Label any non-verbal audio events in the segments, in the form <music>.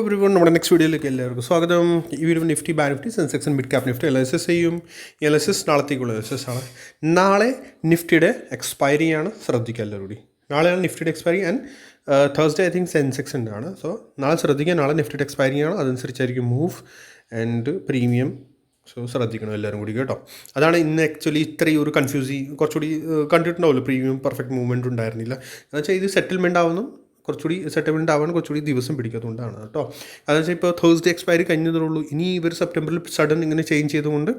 Every one നമ്മുടെ next വീഡിയോയിലേക്ക് എല്ലാവർക്കും സ്വാഗതം. ഈ video Nifty bank Nifty Sensex and mid cap Nifty L S S ചെയ്യും. എൽ എസ് എസ് നാളത്തേക്കുള്ള എൽ എസ് എസ് ആണ്. നാളെ നിഫ്റ്റിയുടെ എക്സ്പയറി ആണ്. ശ്രദ്ധിക്കുക എല്ലാവരും കൂടി നാളെയാണ് നിഫ്റ്റിയുടെ expiry and Thursday I think സെൻസെക്സിന്റെ ആണ്. സോ നാളെ ശ്രദ്ധിക്കുക നാളെ നിഫ്റ്റിയുടെ എക്സ്പയറി ആണ്. അതനുസരിച്ചായിരിക്കും മൂവ് ആൻഡ് പ്രീമിയം സോ ശ്രദ്ധിക്കണം എല്ലാവരും കൂടി കേട്ടോ. അതാണ് ഇന്ന് ആക്ച്വലി ഇത്രയും ഒരു കൺഫ്യൂസി കുറച്ചുകൂടി ഏഹ്, കണ്ടിട്ടുണ്ടാവുമല്ലോ. പ്രീമിയം പെർഫെക്റ്റ് മൂവ്മെന്റ് ഉണ്ടായിരുന്നില്ല. എന്നുവെച്ചാൽ ഇത് സെറ്റിൽമെന്റ് ആവുന്നു. കുറച്ചുകൂടി സെറ്റിൽമെന്റ് ആവാൻ കുറച്ചുകൂടി ദിവസം പിടിക്കാത്തതുകൊണ്ടാണ് കേട്ടോ. അതെന്ന് വെച്ചാൽ ഇപ്പോൾ തേഴ്സ്ഡേ എക്സ്പയറി കഴിഞ്ഞതേ ഉള്ളൂ ഇനി ഇവർ സെപ്റ്റംബറിൽ സഡൻ ഇങ്ങനെ ചേഞ്ച് ചെയ്തുകൊണ്ട്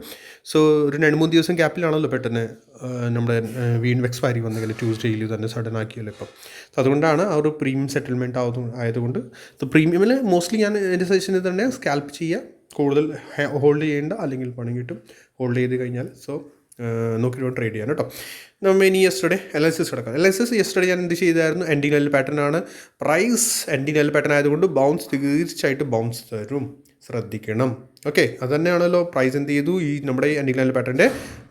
സോ ഒരു രണ്ട് മൂന്ന് ദിവസം ഗ്യാപ്പിലാണല്ലോ പെട്ടെന്ന് നമ്മുടെ വീണ്ടും എക്സ്പയറി വന്നെങ്കിൽ ട്യൂസ്ഡേയിൽ തന്നെ സഡൻ ആക്കിയല്ലോ ഇപ്പം. സോ അതുകൊണ്ടാണ് ആ ഒരു പ്രീമിയം സെറ്റിൽമെന്റ് ആവുന്നു ആയതുകൊണ്ട്. സോ പ്രീമിയമിൽ മോസ്റ്റ്ലി ഞാൻ എന്റെ സജഷനിൽ തന്നെ സ്കാൽപ്പ് ചെയ്യുക കൂടുതൽ ഹോൾഡ് ചെയ്യേണ്ട അല്ലെങ്കിൽ പണം കിട്ടും. ഹോൾഡ് ചെയ്ത് കഴിഞ്ഞാൽ. സോ നോക്കിയിട്ട് ട്രേഡ് ചെയ്യാൻ കേട്ടോ. നമ്മൾ ഇനി യെസ്റ്റർഡേ എസ് കിടക്കാം എസ് യെസ്റ്റർഡേ ഞാൻ എന്ത് ചെയ്തായിരുന്നു? എൻഡിങ് ലെവൽ പാറ്റേൺ ആണ്. പ്രൈസ് എൻഡിങ് ലെവൽ പാറ്റേൺ ആയതുകൊണ്ട് ബൗൺസ് തീർച്ചയായിട്ടും ബൗൺസ് തരും. ശ്രദ്ധിക്കണം. ഓക്കെ അത് തന്നെയാണല്ലോ. പ്രൈസ് എന്ത് ചെയ്തു? ഈ നമ്മുടെ ഈ എൻഡി നെൽ പാറ്റേണിന്റെ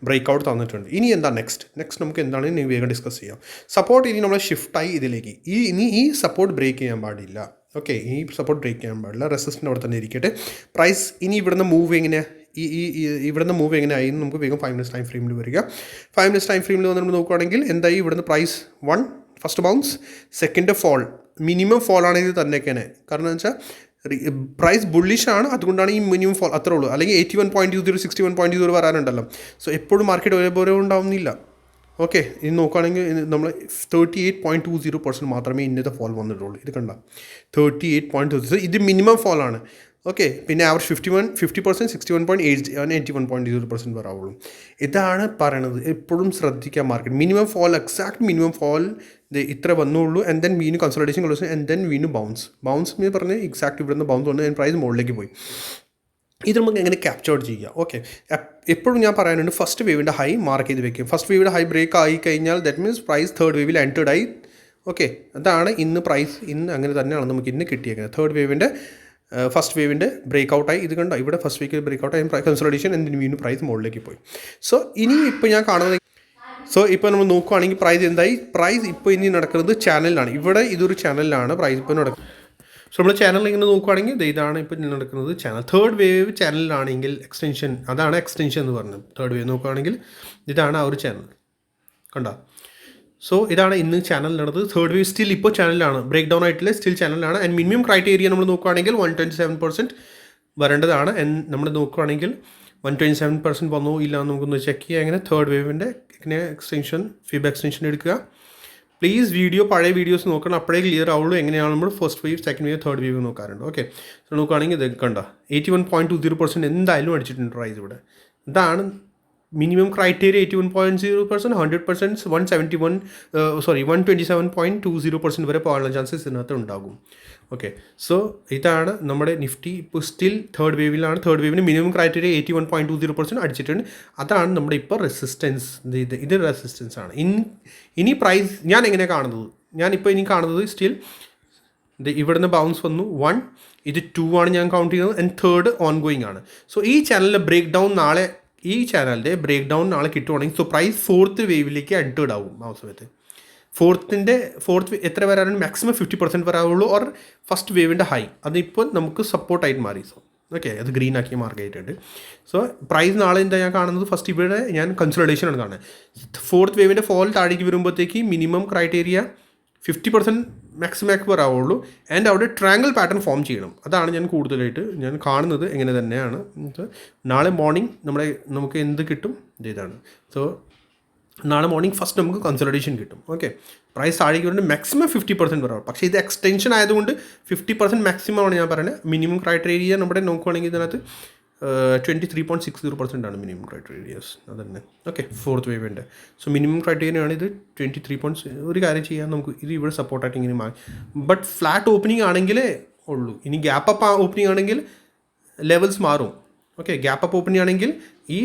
ബ്രേക്ക് ഔട്ട് തന്നിട്ടുണ്ട്. ഇനി എന്താ നെക്സ്റ്റ് നെക്സ്റ്റ് നമുക്ക് എന്താണ്? ഇനി വേഗം ഡിസ്കസ് ചെയ്യാം. സപ്പോർട്ട് ഇനി നമ്മൾ ഷിഫ്റ്റായി ഇതിലേക്ക്. ഈ ഇനി ഈ സപ്പോർട്ട് ബ്രേക്ക് ചെയ്യാൻ പാടില്ല. ഓക്കെ ഈ സപ്പോർട്ട് ബ്രേക്ക് ചെയ്യാൻ പാടില്ല. റെസിസ്റ്റന്റ് അവിടെ തന്നെ ഇരിക്കട്ടെ. പ്രൈസ് ഇനി ഇവിടുന്ന് മൂവ് എങ്ങനെ ഈ ഈ ഇവിടുന്ന് മൂവ് എങ്ങനെ ആയി നമുക്ക് വേഗം ഫൈവ് മിനിറ്റ്സ് ടൈം ഫ്രെയിമിൽ വരിക. ഫൈവ് മിനിറ്റ്സ് ടൈം ഫ്രെയിമിൽ വന്ന് നമ്മൾ നോക്കുകയാണെങ്കിൽ എന്തായി? ഇവിടുന്ന് price one first bounce second fall minimum fall ആണ് ഇത് തന്നേക്കാനെ കാരണം എന്ന് വെച്ചാൽ പ്രൈസ് ബുള്ളിഷ് ആണ്. അതുകൊണ്ടാണ് ഈ മിനിമം ഫോൾ അത്രേ ഉള്ളൂ. അല്ലെങ്കിൽ eighty one point two zero sixty one point zero വരാനുണ്ടല്ലോ so എപ്പോഴും മാർക്കറ്റ് ഒരേപോലെ ഉണ്ടാവുന്നില്ല. ഓക്കെ ഇത് നോക്കുകയാണെങ്കിൽ നമ്മൾ thirty eight point two zero percent മാത്രമേ ഇന്നത്തെ ഫോൾ വന്നിട്ടുള്ളൂ. ഇത് കണ്ട. Thirty eight point two zero ഇത് മിനിമം ഫോൾ ആണ്. ഓക്കെ പിന്നെ അവർ fifty one fifty percent sixty one point eight eighty one point zero percent വരാവുള്ളൂ ഇതാണ് പറയണത് എപ്പോഴും ശ്രദ്ധിക്കുക market minimum fall exact minimum fall ഇത്ര വന്നുള്ളൂ ആൻഡ് ദെൻ വീണ്ടും കൺസൾട്ടേഷൻ ക്ലോസ് ആൻഡ് ദെൻ വീനു ബൗൺസ് ബൗൺസ് എന്ന് പറഞ്ഞ് എക്സാക്ട് ഇവിടുന്ന് ബൗൺസ് വന്നു പ്രൈസ് മുകളിലേക്ക് പോയി. ഇത് നമുക്ക് എങ്ങനെ ക്യാപ്ചർ ചെയ്യുക ഓക്കെ എപ്പോഴും ഞാൻ പറയാനുണ്ട് ഫസ്റ്റ് വേവിന്റെ ഹൈ മാർക്ക് ചെയ്ത് വെക്കും ഫസ്റ്റ് വേവിന്റെ ഹൈ ബ്രേക്ക് ആയി കഴിഞ്ഞാൽ ദാറ്റ് മീൻസ് പ്രൈസ് തേർഡ് വേവിൽ എന്റേഡ് ആയി. ഓക്കെ അതാണ് ഇന്ന് പ്രൈസ് ഇന്ന് അങ്ങനെ തന്നെയാണ് നമുക്ക് ഇന്ന് കിട്ടിയേക്കുന്നത്. തേർഡ് വേവിന്റെ ഫസ്റ്റ് വേവിന്റെ ബ്രേക്ക് ഔട്ടായി ഇത് കണ്ടോ? ഇവിടെ ഫസ്റ്റ് വീക്കിൽ ബ്രേക്ക് ഔട്ടായി കൺസൾട്ടേഷൻ എന്തിന് വീണ്ടും പ്രൈസ് മുകളിലേക്ക് പോയി. സോ ഇനി ഇപ്പോൾ ഞാൻ കാണുന്നത് സോ ഇപ്പോൾ നമ്മൾ നോക്കുകയാണെങ്കിൽ പ്രൈസ് എന്തായി? പ്രൈസ് ഇപ്പോൾ ഇനി നടക്കുന്നത് ചാനലിലാണ് ഇവിടെ ഇതൊരു ചാനലിലാണ് പ്രൈസ് ഇപ്പോൾ നടക്കുന്നത് സോ നമ്മൾ ചാനൽ ഇങ്ങനെ നോക്കുകയാണെങ്കിൽ ഇതാണ് ഇപ്പോൾ നടക്കുന്നത് ചാനൽ തേർഡ് വേവ് ചാനലിലാണെങ്കിൽ എക്സ്റ്റൻഷൻ അതാണ് എക്സ്റ്റൻഷൻ എന്ന് പറഞ്ഞത്. തേർഡ് വേവ് നോക്കുകയാണെങ്കിൽ ഇതാണ് ആ ഒരു ചാനൽ കണ്ടോ? സോ ഇതാണ് ഇന്ന് ചാനലിനുള്ളത് തേർഡ് വേവ് സ്റ്റിൽ ഇപ്പോൾ ചാനലിലാണ് ബ്രേക്ക് ഡൗൺ ആയിട്ടുള്ള സ്റ്റിൽ ചാനലാണ് ആൻഡ് മിനിമം ക്രൈറ്റീരിയ നമ്മൾ നോക്കുകയാണെങ്കിൽ വൺ ട്വന്റി സെവൻ പെർസെന്റ് വരേണ്ടതാണ്. ആൻഡ് നമ്മൾ നോക്കുകയാണെങ്കിൽ വൺ ട്വന്റി സെവൻ പെർസെന്റ് വന്നോ ഇല്ല എന്ന് നമുക്കൊന്ന് ചെക്ക് ചെയ്യാം. അങ്ങനെ തേർഡ് വേവിന്റെ ഇങ്ങനെ എക്സ്റ്റൻഷൻ ഫീബ് എക്സ്റ്റൻഷൻ എടുക്കുക. പ്ലീസ് വീഡിയോ പഴയ വീഡിയോസ് നോക്കണം. അപ്പോഴേ ക്ലിയർ ആവുള്ളൂ എങ്ങനെയാണ് നമ്മൾ first wave second wave third wave നോക്കാറുണ്ട്. ഓക്കെ നോക്കുകയാണെങ്കിൽ ഇത് കണ്ട eighty one point two zero percent എന്തായാലും അടിച്ചിട്ടുണ്ട് പ്രൈസ് ഇവിടെ. ഇതാണ് minimum criteria eighty one point zero percent hundred percent one seventy one sorry one twenty seven point two zero percent വരെ പോകാനുള്ള ചാൻസസ് ഇതിനകത്ത് ഉണ്ടാകും. ഓക്കെ സോ ഇതാണ് നമ്മുടെ നിഫ്റ്റി ഇപ്പോൾ സ്റ്റിൽ തേർഡ് വേവിലാണ് third വേവിന് minimum criteria eighty one point two zero percent അടിച്ചിട്ടുണ്ട്. അതാണ് നമ്മുടെ ഇപ്പോൾ റെസിസ്റ്റൻസ് ഇത് ഇത് റെസിസ്റ്റൻസ് ആണ്. ഇനി ഇനി പ്രൈസ് ഞാൻ എങ്ങനെ കാണുന്നത്? ഞാനിപ്പോൾ ഇനി കാണുന്നത് സ്റ്റിൽ ഇത് ഇവിടുന്ന് ബൗൺസ് വന്നു. വൺ ഇത് ടു ആണ് ഞാൻ കൗണ്ട് ചെയ്യുന്നത്. ആൻഡ് തേർഡ് ഓൺ ഗോയിങ് ആണ്. സോ ഈ ചാനലിലെ ബ്രേക്ക് ഡൗൺ നാളെ ഈ ചാനലിന്റെ ബ്രേക്ക് ഡൗൺ നാളെ കിട്ടുവാണെങ്കിൽ സോ പ്രൈസ് ഫോർത്ത് വേവിലേക്ക് എന്റേർഡ് ആവും ആ സമയത്ത്. ഫോർത്തിന്റെ ഫോർത്ത് എത്ര വരാനും മാക്സിമം ഫിഫ്റ്റി പെർസെന്റ് വരാവുള്ളൂ ഓർ ഫസ്റ്റ് വേവിന്റെ ഹൈ അതിപ്പോൾ നമുക്ക് സപ്പോർട്ടായിട്ട് മാറി. സോ ഓക്കെ അത് ഗ്രീൻ ആക്കി മാർക്ക് സോ പ്രൈസ് നാളെ എന്താ ഞാൻ കാണുന്നത്? ഫസ്റ്റ് ഇവിടെ ഞാൻ കൺസൾട്ടേഷൻ ആണ് കാണുന്നത്. ഫോർത്ത് വേവിന്റെ ഫോൾ താഴേക്ക് വരുമ്പോഴത്തേക്ക് minimum criteria fifty percent maximum വരാവുള്ളൂ. And അവിടെ ട്രാങ്കിൾ പാറ്റേൺ ഫോം ചെയ്യണം. അതാണ് ഞാൻ കൂടുതലായിട്ട് ഞാൻ കാണുന്നത് എങ്ങനെ തന്നെയാണ്. നാളെ മോർണിംഗ് നമ്മുടെ നമുക്ക് എന്ത് കിട്ടും? ഇത് ഇതാണ്. സോ നാളെ മോർണിംഗ് ഫസ്റ്റ് നമുക്ക് കൺസൾട്ടേഷൻ കിട്ടും. ഓക്കെ പ്രൈസ് താഴേക്ക് വരുന്നത് മാക്സിമം ഫിഫ്റ്റി പെർസെന്റ് വരാം പക്ഷേ ഇത് എക്സ്റ്റൻഷൻ ആയതുകൊണ്ട് ഫിഫ്റ്റി പെർസെന്റ് മാക്സിമം ആണ് ഞാൻ പറയുന്നത്. മിനിമം ക്രൈറ്റീരിയ നമ്മുടെ നോക്കുകയാണെങ്കിൽ ഇതിനകത്ത് twenty three point six zero percent ആണ് മിനിമം ക്രൈറ്റീരിയസ് തന്നെ ഓക്കെ ഫോർത്ത് വേവിന്റെ സോ മിനിമം ക്രൈറ്റീരിയ ആണ് ഇത് ട്വന്റി ത്രീ പോയിന്റ് ഒരു കാര്യം ചെയ്യാൻ നമുക്ക് ഇത് ഇവിടെ സപ്പോർട്ടായിട്ട് ഇങ്ങനെ മാറി ബട്ട് ഫ്ലാറ്റ് ഓപ്പണിംഗ് ആണെങ്കിലേ ഉള്ളൂ. ഇനി ഗ്യാപ്പ് അപ്പ് ഓപ്പണിംഗ് ആണെങ്കിൽ ലെവൽസ് മാറും. ഓക്കെ ഗ്യാപ്പ് അപ്പ് ഓപ്പണിംഗ് ആണെങ്കിൽ ഈ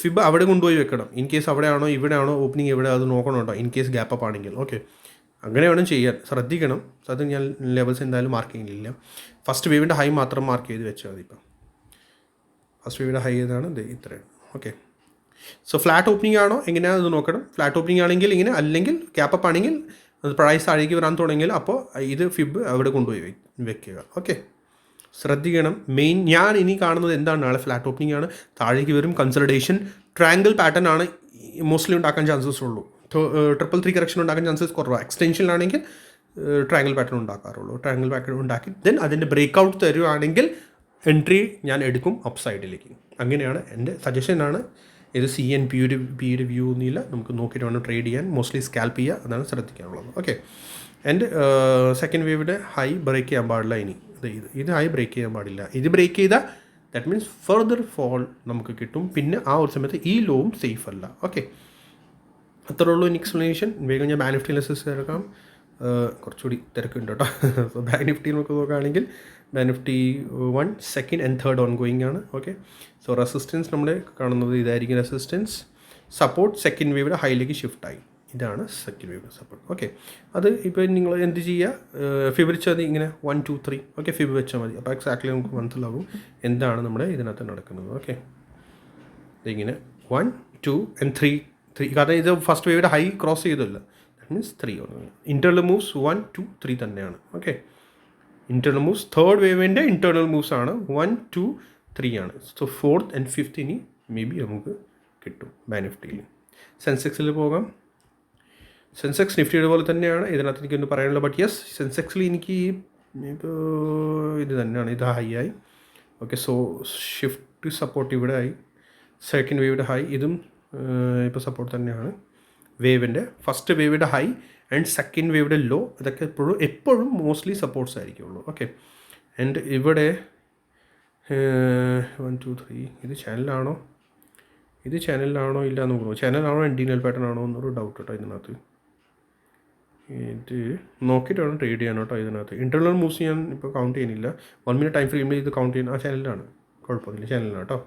ഫിബ് അവിടെ കൊണ്ടുപോയി വെക്കണം. ഇൻ കേസ് അവിടെയാണോ ഇവിടെയാണോ ഓപ്പണിംഗ് എവിടെ അത് നോക്കണം കേട്ടോ. ഇൻ കേസ് ഗ്യാപ്പ് അപ്പ് ആണെങ്കിൽ. ഓക്കെ അങ്ങനെ വേണം ചെയ്യാൻ. ശ്രദ്ധിക്കണം. അത് ഞാൻ ലെവൽസ് എന്തായാലും മാർക്ക് ചെയ്യുന്നില്ല. ഫസ്റ്റ് വേവിന്റെ ഹൈ മാത്രം മാർക്ക് ചെയ്ത് വെച്ചാൽ മതി ഇപ്പം. വേവിയുടെ ഹൈ ഏതാണ് ഇത് ഇത്രയും. ഓക്കെ സോ ഫ്ലാറ്റ് ഓപ്പണിംഗ് ആണോ? എങ്ങനെയാണ് ഇത് നോക്കണം? ഫ്ലാറ്റ് ഓപ്പണിംഗ് ആണെങ്കിൽ ഇങ്ങനെ അല്ലെങ്കിൽ ക്യാപ്പ് ആണെങ്കിൽ അത് പ്രൈസ് താഴേക്ക് വരാൻ തുടങ്ങിയാൽ അപ്പോൾ ഇത് ഫിബ് അവിടെ കൊണ്ടുപോയി വെക്കുക. ഓക്കെ ശ്രദ്ധിക്കണം. മെയിൻ ഞാൻ ഇനി കാണുന്നത് എന്താണ്? നാളെ ഫ്ലാറ്റ് ഓപ്പണിംഗ് ആണ്. താഴേക്ക് വരും. കൺസൾട്ടേഷൻ ട്രാങ്കിൾ പാറ്റേൺ ആണ്. മോസ്റ്റ്ലി ഉണ്ടാക്കാൻ ചാൻസസ് ഉള്ളൂ. ട്രിപ്പിൾ ത്രീ കറക്ഷൻ ഉണ്ടാക്കാൻ ചാൻസസ് കുറവാണ് എക്സ്റ്റൻഷനിലാണെങ്കിൽ ട്രാങ്കിൾ പാറ്റേൺ ഉണ്ടാക്കാറുള്ളൂ. ട്രാങ്കിൾ പാറ്റേൺ ഉണ്ടാക്കി ദെൻ അതിന്റെ ബ്രേക്ക് ഔട്ട് തരുവാണെങ്കിൽ എൻട്രി ഞാൻ എടുക്കും അപ്പ് സൈഡിലേക്ക് അങ്ങനെയാണ് എന്റെ സജഷനാണ്. ഇത് സി എൻ പി ഒരു പി ഒരു വ്യൂ ഒന്നുമില്ല. നമുക്ക് നോക്കിയിട്ട് വേണം ട്രേഡ് ചെയ്യാൻ. മോസ്റ്റ്ലി സ്കാൽപ്പ് ചെയ്യുക അതാണ് ശ്രദ്ധിക്കാനുള്ളത്. ഓക്കെ ആൻഡ് സെക്കൻഡ് വേവിന്റെ ഹൈ ബ്രേക്ക് ചെയ്യാൻ പാടില്ല ഇനി. ഇത് ഇത് ഹൈ ബ്രേക്ക് ചെയ്യാൻ പാടില്ല. ഇത് ബ്രേക്ക് ചെയ്താൽ ദാറ്റ് മീൻസ് ഫെർദർ ഫോൾ നമുക്ക് കിട്ടും. പിന്നെ ആ ഒരു സമയത്ത് ഈ ലോവും സേഫ് അല്ല. ഓക്കെ അത്രേ ഉള്ളൂ എനിക്ക് എക്സ്പ്ലനേഷൻ വേഗം ഞാൻ ബാങ്ക് നിഫ്റ്റി ലെസസ് എടുക്കാം. കുറച്ചുകൂടി തിരക്കുണ്ട് കേട്ടോ. സോ ബാങ്ക് നിഫ്റ്റി നമുക്ക് നോക്കുകയാണെങ്കിൽ bank Nifty one second and third on going ആണ്. ഓക്കെ സോ റെസിസ്റ്റൻസ് നമ്മൾ കാണുന്നത് ഇതായിരിക്കും റെസിസ്റ്റൻസ് സപ്പോർട്ട് സെക്കൻഡ് വേവിയുടെ ഹൈലേക്ക് ഷിഫ്റ്റ് ആയി. ഇതാണ് സെക്കൻഡ് വേവ് സപ്പോർട്ട് ഓക്കെ അത് ഇപ്പോൾ നിങ്ങൾ എന്ത് ചെയ്യുക? ഫിബ് വെച്ചാൽ മതി ഇങ്ങനെ one two three okay fib വെച്ചാൽ മതി. അപ്പോൾ എക്സാക്ട്ലി നമുക്ക് മനസ്സിലാവും എന്താണ് നമ്മുടെ ഇതിനകത്ത് നടക്കുന്നത്? ഓക്കെ ഇങ്ങനെ one two and three three കാരണം ഇത് ഫസ്റ്റ് വേവിയുടെ ഹൈ ക്രോസ് ചെയ്തില്ല means three internal moves one two three തന്നെയാണ്. ഓക്കെ ഇന്റേർണൽ മൂവ്സ് തേർഡ് വേവിന്റെ ഇന്റേർണൽ മൂവ്സ് ആണ് വൺ ടു ത്രീ ആണ്. സോ ഫോർത്ത് ആൻഡ് ഫിഫ്ത്ത് ഇനി മേ ബി നമുക്ക് കിട്ടും ബാനിഫ്റ്റിയിൽ സെൻസെക്സിൽ പോകാം. സെൻസെക്സ് നിഫ്റ്റിയുടെ പോലെ തന്നെയാണ്. ഇതിനകത്ത് എനിക്കൊന്ന് പറയാനുള്ള ബട്ട് യെസ് സെൻസെക്സിൽ എനിക്ക് ഇപ്പോൾ ഇത് തന്നെയാണ്. ഇത് ഹൈ ആയി. ഓക്കെ സോ ഷിഫ്റ്റ് സപ്പോർട്ട് ഇവിടെ ആയി. സെക്കൻഡ് വേവിയുടെ ഹൈ ഇതും ഇപ്പോൾ സപ്പോർട്ട് തന്നെയാണ്. വേവിന്റെ ഫസ്റ്റ് വേവിന്റെ ഹൈ ആൻഡ് സെക്കൻഡ് വേവിന്റെ ലോ ഇതൊക്കെ എപ്പോഴും എപ്പോഴും മോസ്റ്റ്ലി സപ്പോർട്ട്സ് ആയിരിക്കുള്ളൂ. ഓക്കെ ആൻഡ് ഇവിടെ വൺ ടു ത്രീ ഇത് ചാനലാണോ ഇത് ചാനലിലാണോ ഇല്ല എന്ന് പറഞ്ഞു ചാനലാണോ എൻഡിനൽ പാറ്റേൺ ആണോ എന്നൊരു ഡൗട്ട് കേട്ടോ ഇതിനകത്ത്. ഇത് നോക്കിയിട്ട് വേണം ട്രേഡ് ചെയ്യാൻ കേട്ടോ ഇതിനകത്ത്. ഇന്റർണൽ മൂവ്സ് ഞാൻ ഇപ്പോൾ കൗണ്ട് ചെയ്യുന്നില്ല. വൺ മിനിറ്റ് ടൈം ഫ്രെയിമിൽ ഇത് കൗണ്ട് ചെയ്യുന്ന ആ ചാനലിലാണ് കുഴപ്പമൊന്നുമില്ല ചാനലിലാണ് കേട്ടോ.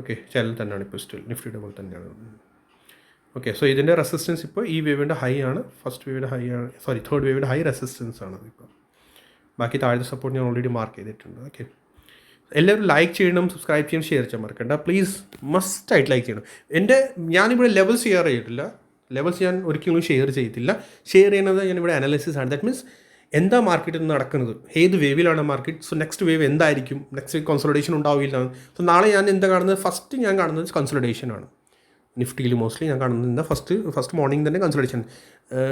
ഓക്കെ ചാനൽ തന്നെയാണ് ഇപ്പോൾ സ്റ്റിൽ നിഫ്റ്റിയുടെ പോലെ തന്നെയാണ്. ഓക്കെ സോ ഇതിന്റെ റെസിസ്റ്റൻസ് ഇപ്പോൾ ഈ വേവിന്റെ ഹൈ ആണ്. ഫസ്റ്റ് വേവിന്റെ ഹൈ ആണ്. സോറി തേർഡ് വേവിന്റെ ഹൈ റെസിസ്റ്റൻസ് ആണ് ഇപ്പോൾ ബാക്കി താഴത്തെ സപ്പോർട്ട് ഞാൻ ഓൾറെഡി മാർക്ക് ചെയ്തിട്ടുണ്ട്. ഓക്കെ എല്ലാവരും ലൈക്ക് ചെയ്യണം സബ്സ്ക്രൈബ് ചെയ്യണം ഷെയർ ചെയ്യാൻ മറക്കണ്ട. പ്ലീസ് മസ്റ്റായിട്ട് ലൈക്ക് ചെയ്യണം. എന്റെ ഞാനിവിടെ ലെവൽസ് ഷെയർ ചെയ്തിട്ടില്ല. ലെവൽസ് ഞാൻ ഒരിക്കലും ഷെയർ ചെയ്തിട്ടില്ല. ഷെയർ ചെയ്യുന്നത് ഞാനിവിടെ അനാലിസിസ് ആണ്. ദാറ്റ് മീൻസ് എന്താ മാർക്കറ്റിൽ നടക്കുന്നത്? ഏത് വേവിലാണ് മാർക്കറ്റ് സോ നെക്സ്റ്റ് വേവ് എന്തായിരിക്കും? നെക്സ്റ്റ് വീക്ക് കൺസൾട്ടേഷൻ ഉണ്ടാവില്ല. സോ നാളെ ഞാൻ എന്താ കാണുന്നത്? ഫസ്റ്റ് ഞാൻ കാണുന്നത് കൺസൾട്ടേഷൻ ആണ്. നിഫ്റ്റിയിൽ മോസ്റ്റ്ലി ഞാൻ കാണുന്നത് ഫസ്റ്റ് ഫസ്റ്റ് മോർണിംഗ് തന്നെ കൺസൾട്ടേഷൻ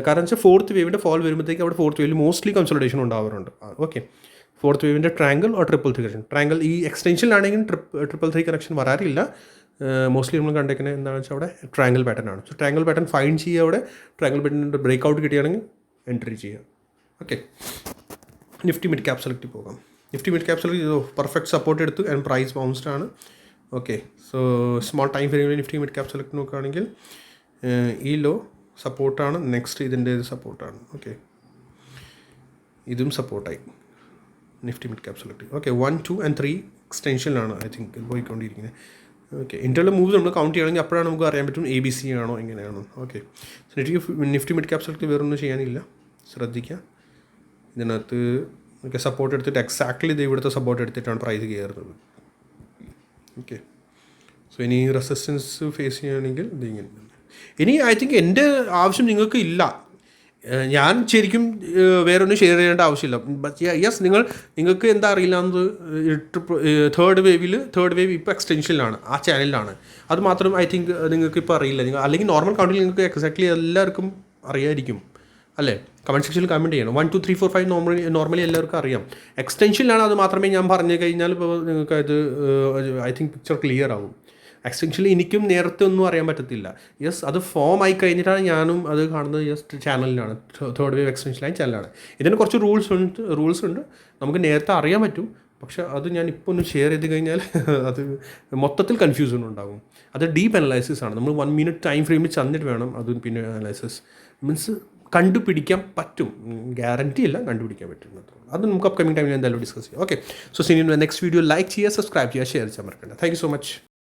കാരണം വെച്ചാൽ ഫോർത്ത് വേവിന്റെ ഫോൾ വരുമ്പോഴത്തേക്ക് അവിടെ ഫോർത്ത് വേവിൽ മോസ്റ്റ്ലി കൺസൾട്ടേഷൻ ഉണ്ടാവാറുണ്ട്. ഓക്കെ ഫോർത്ത് വേവിന്റെ triangle or triple three connection triangle ഈ എക്സ്റ്റൻഷനിലാണെങ്കിൽ ട്രിപ്പ് ട്രിപ്പിൾ ത്രീ കണക്ഷൻ വരാറില്ല. മോസ്റ്റ്ലി നമ്മൾ കണ്ടേക്കുന്നത് എന്താണെന്ന് വെച്ചാൽ അവിടെ ട്രാങ്കിൾ പാറ്റേൺ ആണ്. സോ ട്രാങ്കിൾ പാറ്റേൺ ഫൈൻ ചെയ്യുക അവിടെ. ട്രാങ്കിൾ പാറ്റേണിന്റെ ബ്രേക്ക് ഔട്ട് കിട്ടുകയാണെങ്കിൽ എൻട്രി ചെയ്യുക. Okay Nifty mid cap select പോകാം. Nifty mid cap select perfect support എടുത്തു ആൻഡ് പ്രൈസ് ബൗൺസ്ഡ് ആണ്. ഓക്കെ സോ സ്മോൾ ടൈം ഫ്രെയിമിൽ നിഫ്റ്റി മിഡ് ക്യാപ് സെലക്ട് നോക്കുകയാണെങ്കിൽ ഈ ലോ സപ്പോർട്ടാണ് നെക്സ്റ്റ് ഇതിന്റെ സപ്പോർട്ടാണ് ഓക്കെ ഇതും സപ്പോർട്ടായി Nifty mid cap select okay one two and three എക്സ്റ്റൻഷനിലാണ് I think പോയിക്കൊണ്ടിരിക്കുന്നത്. ഓക്കെ ഇന്റർവ്യൂ മൂവ്സ് നമ്മൾ കൗണ്ട് ചെയ്യണമെങ്കിൽ അപ്പോഴാണ് നമുക്ക് അറിയാൻ പറ്റും എ ബി സി ആണോ എങ്ങനെയാണോ. Okay Nifty Nifty mid cap select വേറൊന്നും ചെയ്യാനില്ല. ശ്രദ്ധിക്കുക. ഇതിനകത്ത് ഓക്കെ സപ്പോർട്ട് എടുത്തിട്ട് എക്സാക്ട്ലി ഇത് ഇവിടുത്തെ സപ്പോർട്ട് എടുത്തിട്ടാണ് പ്രൈസ് കയറുന്നത്. ഓക്കെ സോ ഇനി റെസിസ്റ്റൻസ് ഫേസ് ചെയ്യുകയാണെങ്കിൽ ഇതിങ്ങനെ ഇനി ഐ തിങ്ക് എന്റെ ആവശ്യം നിങ്ങൾക്ക് ഇല്ല. ഞാൻ ശരിക്കും വേറൊന്നും ഷെയർ ചെയ്യേണ്ട ആവശ്യമില്ല. ബട്ട് യെസ് നിങ്ങൾ നിങ്ങൾക്ക് എന്താ അറിയില്ല എന്നത് തേർഡ് വേവിൽ തേർഡ് വേവ് ഇപ്പോൾ എക്സ്റ്റൻഷനിലാണ് ആ ചാനലിലാണ് അത് മാത്രം ഐ തിങ്ക് നിങ്ങൾക്ക് ഇപ്പോൾ അറിയില്ല. നിങ്ങൾ അല്ലെങ്കിൽ നോർമൽ കൗണ്ടിൽ നിങ്ങൾക്ക് എക്സാക്ട്ലി എല്ലാവർക്കും അറിയായിരിക്കും. അല്ലേ? കമന്റ് സെക്ഷനിൽ കമന്റ് ചെയ്യണം. One two three four five normally normally എല്ലാവർക്കും അറിയാം. എക്സ്റ്റൻഷനിലാണ് അത് മാത്രമേ ഞാൻ പറഞ്ഞു കഴിഞ്ഞാൽ ഇപ്പോൾ നിങ്ങൾക്ക് അത് ഐ തിങ്ക് പിക്ചർ ക്ലിയർ ആവും. എക്സ്റ്റൻഷനിൽ എനിക്കും നേരത്തെ ഒന്നും അറിയാൻ പറ്റത്തില്ല. യെസ് അത് ഫോം ആയി കഴിഞ്ഞിട്ടാണ് ഞാനും അത് കാണുന്നത്. ജസ്റ്റ് ചാനലിലാണ് തേർഡ് വേവ് എക്സ്റ്റൻഷനായി ചാനലാണ് ഇതിന് കുറച്ച് റൂൾസ് ഉണ്ട് റൂൾസ് ഉണ്ട്. നമുക്ക് നേരത്തെ അറിയാൻ പറ്റും. പക്ഷെ അത് ഞാൻ ഇപ്പോൾ ഒന്ന് ഷെയർ ചെയ്ത് കഴിഞ്ഞാൽ <laughs> അത് മൊത്തത്തിൽ കൺഫ്യൂഷൻ ഉണ്ടാകും അത് ഡീപ്പ് അനലൈസിസ് ആണ്. നമ്മൾ വൺ മിനിറ്റ് ടൈം ഫ്രെയിമിൽ ചെന്നിട്ട് വേണം അത് പിന്നെ അനലൈസിസ് മീൻസ് കണ്ടുപിടിക്കാൻ പറ്റും. ഗ്യാരണ്ടി അല്ല കണ്ടുപിടിക്കാൻ പറ്റും അത് നമുക്ക് അപ്കമിങ് ടൈമിൽ എന്തായാലും ഡിസ്കസ് ചെയ്യാം. Okay so senior next video like ചെയ്യുക സബ്സ്ക്രൈബ് ചെയ്യുക ഷെയർ ചെയ്യാൻ മറക്കണ്ട. Thank so much